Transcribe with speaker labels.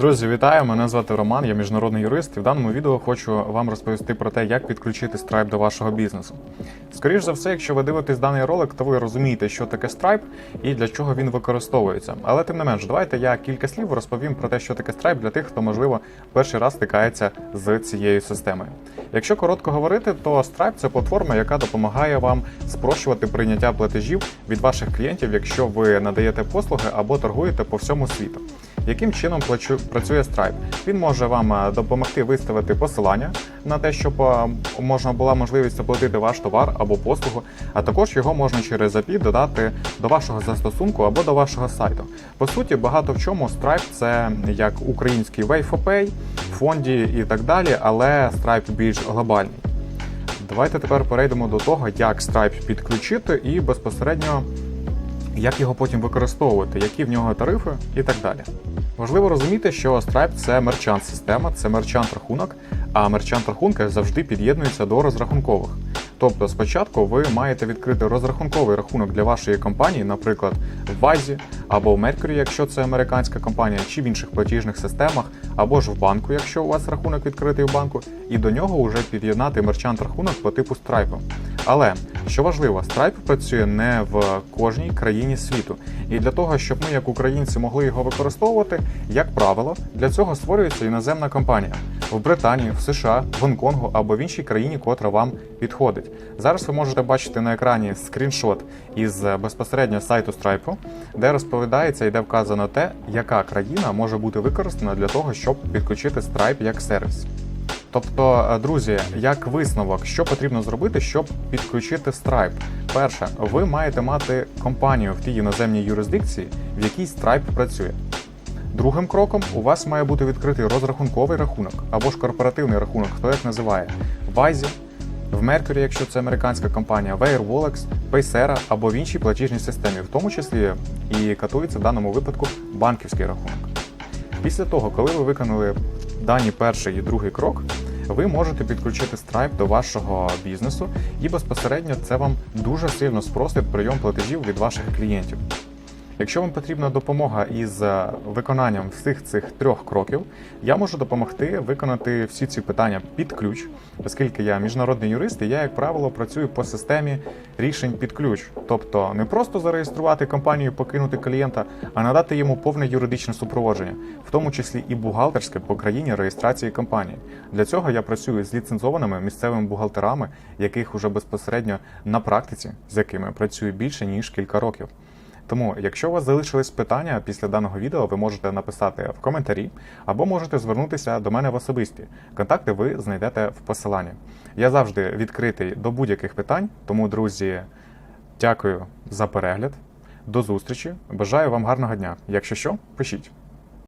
Speaker 1: Друзі, вітаю! Мене звати Роман, я міжнародний юрист, і в даному відео хочу вам розповісти про те, як підключити Stripe до вашого бізнесу. Скоріше за все, якщо ви дивитесь даний ролик, то ви розумієте, що таке Stripe і для чого він використовується. Але тим не менш, давайте я кілька слів розповім про те, що таке Stripe для тих, хто можливо перший раз стикається з цією системою. Якщо коротко говорити, то Stripe – це платформа, яка допомагає вам спрощувати прийняття платежів від ваших клієнтів, якщо ви надаєте послуги або торгуєте по всьому світу. Яким чином працює Stripe? Він може вам е, допомогти виставити посилання на те, щоб е, можна була можливість оплатити ваш товар або послугу, а також його можна через API додати до вашого застосунку або до вашого сайту. По суті, багато в чому Stripe це як український Way4Pay, фонді і так далі, але Stripe більш глобальний. Давайте тепер перейдемо до того, як Stripe підключити і безпосередньо як його потім використовувати, які в нього тарифи і так далі. Важливо розуміти, що Stripe це мерчант система, це мерчант рахунок, а мерчант рахунки завжди під'єднується до розрахункових. Тобто спочатку ви маєте відкрити розрахунковий рахунок для вашої компанії, наприклад, в Вайзі або в Mercury, якщо це американська компанія, чи в інших платіжних системах, або ж в банку, якщо у вас рахунок відкритий в банку, і до нього вже під'єднати мерчант рахунок по типу Stripe. Але що важливо, Stripe працює не в кожній країні світу. І для того, щоб ми, як українці, могли його використовувати, як правило, для цього створюється іноземна компанія в Британії, в США, в Гонконгу або в іншій країні, котра вам підходить. Зараз ви можете бачити на екрані скріншот із безпосередньо сайту Stripe, де розповідається і де вказано те, яка країна може бути використана для того, щоб підключити Stripe як сервіс. Тобто, е, друзі, як висновок, що потрібно зробити, щоб підключити Stripe? Перше, ви маєте мати компанію в тій іноземній юрисдикції, в якій Stripe працює. Другим кроком у вас має бути відкритий розрахунковий рахунок або ж корпоративний рахунок, хто як називає в Вайзі, в Mercury, якщо це американська компанія, в Airwallex, Paysera або в іншій платіжній системі, в тому числі і катується в даному випадку банківський рахунок. Після того, коли ви виконали дані перший і другий крок, ви можете підключити Stripe до вашого бізнесу, і безпосередньо це вам дуже сильно спростить прийом платежів від ваших клієнтів. Якщо вам потрібна допомога із е, виконанням всіх цих трьох кроків, я можу допомогти виконати всі ці питання під ключ, оскільки я міжнародний юрист, і я, як правило, працюю по системі рішень під ключ. Тобто не просто зареєструвати компанію, покинути клієнта, а надати йому повне юридичне супроводження, в тому числі і бухгалтерське по країні реєстрації компанії. Для цього я працюю з ліцензованими місцевими бухгалтерами, яких уже безпосередньо на практиці, з якими працюю більше ніж кілька років. Тому, якщо у вас залишились питання після даного відео, ви можете написати в коментарі або можете звернутися до мене в особисті. Контакти ви знайдете в посиланні. Я завжди відкритий до будь-яких питань, тому, друзі, дякую за перегляд. До зустрічі. Бажаю вам гарного дня. Якщо що, пишіть.